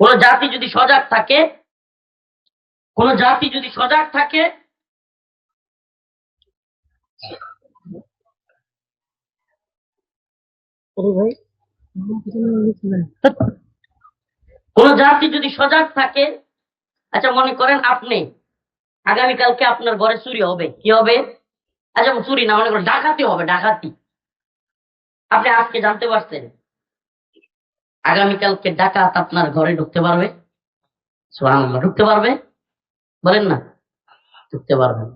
কোন জাতি যদি সজাগ থাকে কোন জাতি যদি সজাগ থাকে কোন জাতি যদি সজাগ থাকে আচ্ছা মনে করেন আপনি আগামীকালকে আপনার ঘরে চুরি হবে কি হবে? আচ্ছা চুরি না মনে করেন ডাকাতি হবে ডাকাতি। আপনি আজকে জানতে পারছেন আগামীকালকে ডাকাত আপনার ঘরে ঢুকতে পারবে। ঢুকতে পারবে? বলেন না ঢুকতে পারবে না।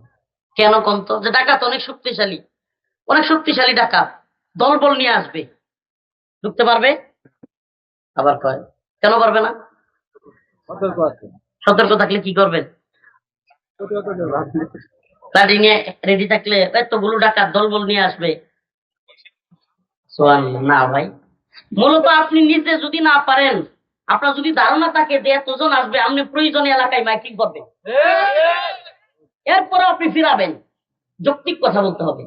কেন কন্ত যে ডাকাত অনেক শক্তিশালী অনেক শক্তিশালী ডাকাত দলবল নিয়ে আসবে। ঢুকতে পারবে? আবার কয় কেন পারবে না? সতর্ক থাকলে কি করবেন? গাড়ি নিয়ে রেডি থাকলে এতগুলো ডাকাত দলবল নিয়ে আসবে। না ভাই। মূলত আপনি নিজে যদি না পারেন, আপনার যদি ধারণা থাকে যে এতজন আসবে, আপনি প্রয়োজনীয় এলাকায় মাইকিং করবেন। এরপরে আপনি ফিরাবেন। যৌক্তিক কথা বলতে হবে।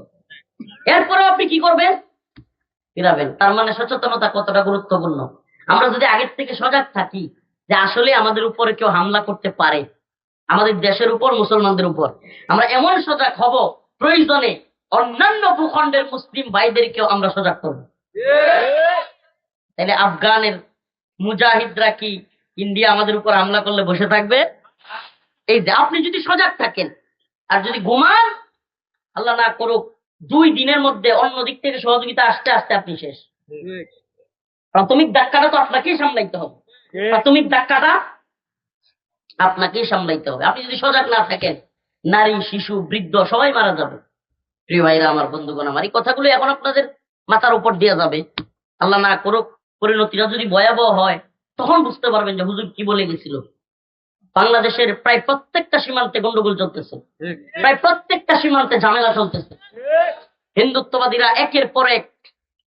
এরপরে আপনি কি করবেন? ফিরাবেন। তার মানে সচেতনতা কতটা গুরুত্বপূর্ণ? আমরা যদি আগের থেকে সজাগ থাকি যে আসলে আমাদের উপরে কেউ হামলা করতে পারে, আমাদের দেশের উপর, মুসলমানদের উপর, আমরা এমন সজাগ হব, প্রয়োজনে অন্যান্য ভূখণ্ডের মুসলিম ভাইদেরকেও আমরা সজাগ করব। তাহলে আফগানের মুজাহিদরা কি ইন্ডিয়া আমাদের উপর হামলা করলে বসে থাকবে? এই যে আপনি যদি সজাগ থাকেন আর যদি ঘুমান, আল্লাহ না করুক, দুই দিনের মধ্যে অন্য দিক থেকে সহযোগিতা আসতে আসতে আপনি শেষ। প্রাথমিক ধাক্কাটা তো আপনাকেই সামলাইতে হবে। প্রাথমিক ধাক্কাটা আপনাকেই সামলাইতে হবে। আপনি যদি সজাগ না থাকেন, নারী, শিশু, বৃদ্ধ সবাই মারা যাবে। প্রিয় ভাইরা, আমার বন্ধুগণ, আমার এই কথাগুলো এখন আপনাদের মাথার উপর দেওয়া যাবে। আল্লাহ না করুক পরিণতিটা যদি ভয়াবহ হয়, তখন বুঝতে পারবেন যে হুজুর কি বলে গেছিল। বাংলাদেশের প্রায় প্রত্যেকটা সীমান্তে গন্ডগোল চলতেছে। প্রায় প্রত্যেকটা সীমান্তে ঝামেলা চলতেছে। হিন্দুত্ববাদীরা একের পর এক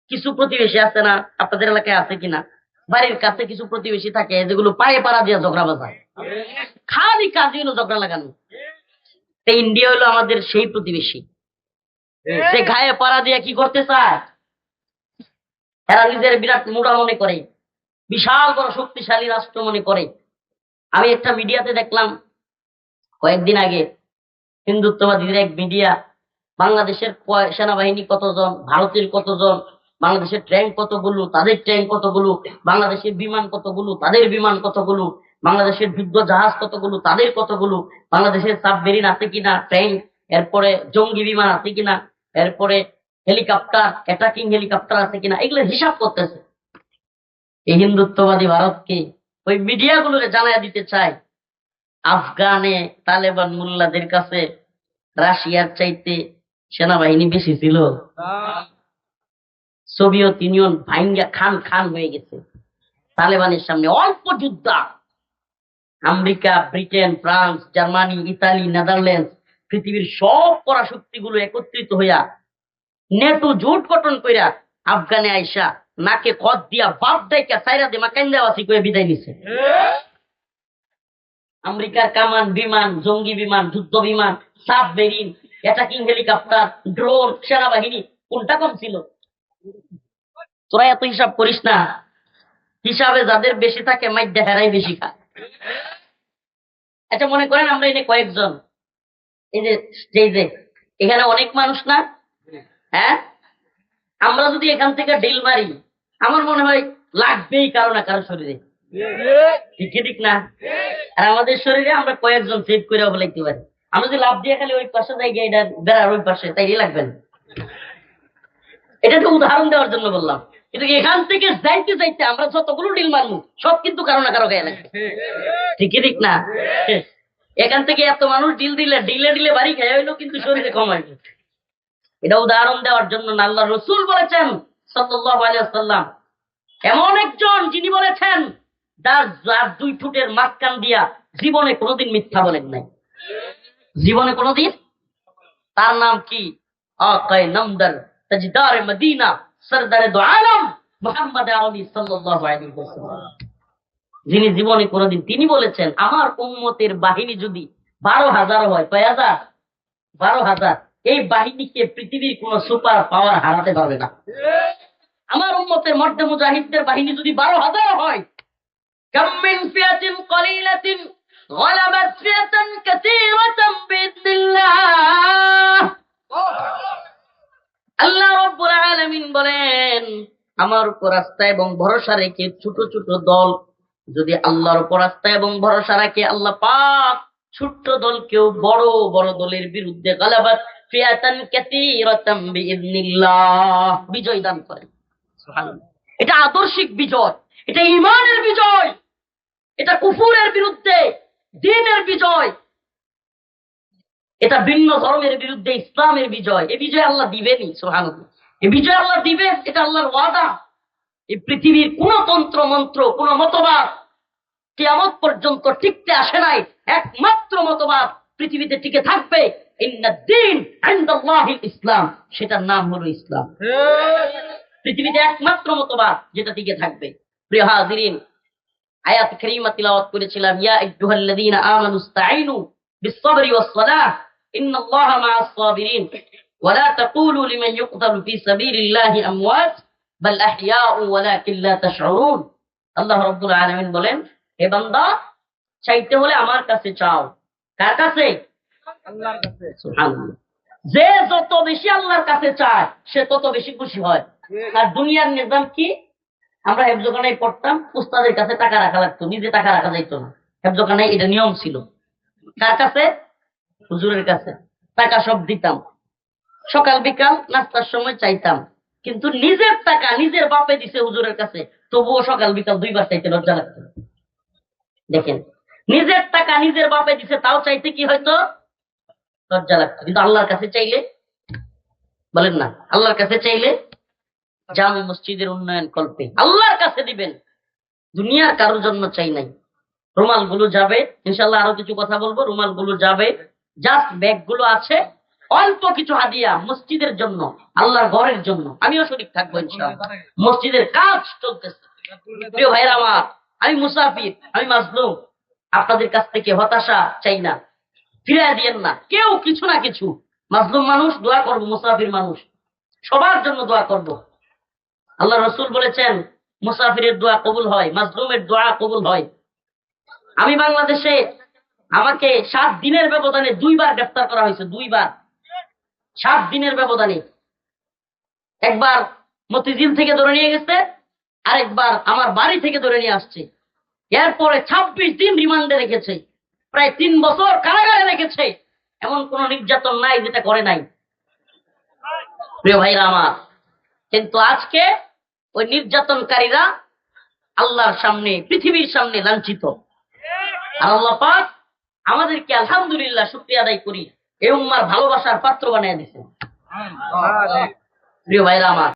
কিছু প্রতিবেশী আছে না, আপনাদের এলাকায় আছে কিনা? বাড়ির কাছে কিছু প্রতিবেশী থাকে, যেগুলো পায়ে পাড়া দিয়ে ঝগড়া বাজায়। খালি কাজই হলো ঝগড়া লাগানো। ইন্ডিয়া হলো আমাদের সেই প্রতিবেশী। যে ঘায়ে পাড়া দিয়ে কি করতে চায়? এরা নিজের বিরাট মোড়া মনে করে, বিশাল বড় শক্তিশালী রাষ্ট্র মনে করে। আমি একটা মিডিয়াতে দেখলাম, কয়েকদিন আগে হিন্দুত্ববাদীদের এক মিডিয়া, বাংলাদেশের সেনাবাহিনী কতজন, ভারতের কতজন, বাংলাদেশের ট্যাঙ্ক কতগুলো তাদের ট্যাঙ্ক কতগুলো বাংলাদেশের বিমান কতগুলো তাদের বিমান কতগুলো বাংলাদেশের যুদ্ধ জাহাজ কতগুলো তাদের কতগুলো বাংলাদেশের সাবমেরিন আছে কিনা, ট্যাঙ্ক, এরপরে জঙ্গি বিমান আছে কিনা, এরপরে হেলিকপ্টার অ্যাটাকিং হেলিকপ্টার আছে কিনা, এগুলো হিসাব করতেছে। এই হিন্দুত্ববাদী ভারতকে ওই মিডিয়াগুলোকে জানাই দিতে চায়। আফগানে তালেবান মুল্লাদের কাছে রাশিয়ার চাইতে সেনাবাহিনী বেশি ছিল। সোভিয়েত ইউনিয়ন ভাইঙ্গা খান খান হয়ে গেছে। তালেবানের সামনে অল্প যোদ্ধা। America, Britain, France, Germany, Italy, Netherlands, পৃথিবীর সব পরাশক্তিগুলো একত্রিত হইয়া নেটো জোট গঠন কইরা আফগানে আইসা নাকে খত দিয়া বাপ দাইকা সাইরা দে মাকাইন্দাবাসী করে বিদায় নিছে। আমেরিকার কামান বিমান, জঙ্গি বিমান, যুদ্ধ বিমান, সাবমেরিন, অ্যাটাকিং হেলিকপ্টার, ড্রোন, সেনাবাহিনী, কোনটা কম ছিল? তোরা এত হিসাব করিস না। হিসাবে যাদের বেশি থাকে, মাইদ্যা হেরাই বেশি খা আচ্ছা মনে করেন আমরা এনে কয়েকজন। এই যে যে, এখানে অনেক মানুষ না? হ্যাঁ? আমরা যদি এখান থেকে ডিল মারি, আমার মনে হয় লাগবেই কারও না কারও শরীরে। ঠিক ঠিক না? আর আমাদের শরীরে আমরা কয়েকজন সেভ করে বলাইতে পারি। আমরা যদি লাভ দিয়ে খালি ওই পাশে যাই গিয়ে এটা বেড়ার ওই পাশে তাই লাগবে না। এটা তো উদাহরণ দেওয়ার জন্য বললাম। কিন্তু এখান থেকে যাইতে যাইতে আমরা যতগুলো ডিল মারবো, সব কিন্তু কারও না কারও গায়ে লাগবে। ঠিক ঠিক না? এখান থেকে এত মানুষ ডিল দিলে, ডিলে ডিলে বাড়ি খেয়ে হইল কিন্তু শরীরে কম আসবে। এটা উদাহরণ দেওয়ার জন্য আল্লাহ রসুল বলেছেন আলাইহি এমন একজন যিনি বলেছেন, যার দুই ফুটের মাঝখান দিয়া জীবনে কোনোদিন মিথ্যা বলেন নাই। জীবনে কোনোদিন? তার নাম কি? যিনি জীবনে কোনোদিন তিনি বলেছেন, আমার উম্মতের বাহিনী যদি বারো হাজার হয়, কয় হাজার? বারো হাজার। এই বাহিনীকে পৃথিবীর কোন সুপার পাওয়ার হারাতে পারবে না আমার উম্মতের মধ্যে মুজাহিদদের বাহিনী যদি বারো হাজার হয় كم من فئة قليلة غلبت فئة كثيرة بإذن الله আল্লাহ রব্বুল আলামিন বলেন আমার উপর আস্থা এবং ভরসা রেখে ছোট ছোট দল যদি আল্লাহর উপর আস্থা এবং ভরসা রাখে আল্লাহ পাক ছোট্ট দলকেও বড় বড় দলের বিরুদ্ধে গালাবাত বিজয় দান। এটা আদর্শিক বিজয়। এটা ইমানের বিজয়। এটা কুফুরের বিরুদ্ধে দিনের বিজয়। এটা ভিন্ন ধর্মের বিরুদ্ধে ইসলামের বিজয়। এই বিজয় আল্লাহ দিবেনই সোহান এই বিজয় আল্লাহ দিবেন, এটা আল্লাহর ওয়াদা। এই পৃথিবীর কোন তন্ত্র, মন্ত্র, কোন মতবাদ কিয়ামত পর্যন্ত টিকতে আসে নাই। একমাত্র মতবাদ পৃথিবীতে টিকে থাকবে। সেটার নাম হলো ইসলাম। পৃথিবীতে একমাত্র মতবাদ যেটা টিকে থাকবে। প্রিয় হাজিরিন, আয়াত কারীমা তিলাওয়াত করেছিলাম, ইয়া আইয়ুহাল্লাযীনা আমানু ইসতাঈনু বিস-সাবরি ওয়াস-সালাহ, ইন্নাল্লাহা মা'আস সাবিরিন। ওয়া লা তাকুলু লিমান ইউকতালু ফি সাবিলিল্লাহি আমওয়াত, বাল আহইয়াউ ওয়ালাকিন লা তাশউরুন। আল্লাহ রাব্বুল আলামিন বলেন, হে বান্দা, চাইতে হলে আমার কাছে চাও। কার কাছে? সুবহানাল্লাহ যে যত বেশি আল্লাহর কাছে চায় সে তত বেশি খুশি হয়। আর দুনিয়ার নিজাম কি? আমরা হেফজোখানায় পড়তাম উস্তাদের কাছে টাকা রাখা লাগতো নিজে টাকা রাখা যাইতো না। হেফজোখানায় এটা নিয়ম ছিল। কার কাছে? হুজুরের কাছে। টাকা সব দিতাম। সকাল বিকাল নাস্তার সময় চাইতাম। কিন্তু নিজের টাকা নিজের বাপে দিছে হুজুরের কাছে তবুও সকাল বিকাল দুইবার চাইতে লজ্জা লাগতো। দেখেন নিজের টাকা নিজের বাপে দিছে তাও চাইতে কি হয়তো লজ্জা লাগতো। কিন্তু আল্লাহর কাছে চাইলে, বলেন না, আল্লাহর কাছে চাইলে জামে মসজিদের উন্নয়ন কল্পে আল্লাহর কাছে দিবেন। দুনিয়ার কারোর জন্য চাই নাই। রুমালগুলো যাবে ইনশাল্লাহ আরও কিছু কথা বলব। রুমালগুলো যাবে জাস্ট ব্যাগগুলো আছে, অল্প কিছু হাদিয়া মসজিদের জন্য, আল্লাহর ঘরের জন্য। আমিও শরীর থাকব মসজিদের কাজ চলতেছে। আমার, আমি মুসাফির, আমি মাজলুম। আপনাদের কাছ থেকে হতাশা চাই না। ফিরে দিয়েন না। কেউ কিছু না কিছু। মাজলুম মানুষ, দোয়া করব, মুসাফির মানুষ। সবার জন্য দোয়া করব। আল্লাহ রসুল বলেছেন, মুসাফিরের দোয়া কবুল হয়, মাজলুমের দোয়া কবুল হয়। আমি বাংলাদেশে আমাকে সাত দিনের ব্যবধানে দুইবার গ্রেফতার করা হয়েছে, দুইবার। সাত দিনের ব্যবধানে। একবার মতিঝিল থেকে ধরে নিয়ে গেছে, আরেকবার আমার বাড়ি থেকে ধরে নিয়ে আসছে। এরপরে ছাব্বিশ দিন রিমান্ডে রেখেছে। প্রায় তিন বছর কারাগারে রেখেছে। এমন কোন নির্যাতন নাই যেটা করে নাই। প্রিয় ভাইরা আমার কিন্তু আজকে ওই নির্যাতনকারীরা আল্লাহর সামনে পৃথিবীর সামনে লাঞ্ছিত। আর আল্লাহ পাক আমাদেরকে আলহামদুলিল্লাহ শুক্রিয়া আদায় করি। এই উম্মার ভালোবাসার পাত্র বানিয়ে দিয়েছেন। প্রিয় ভাইরা আমার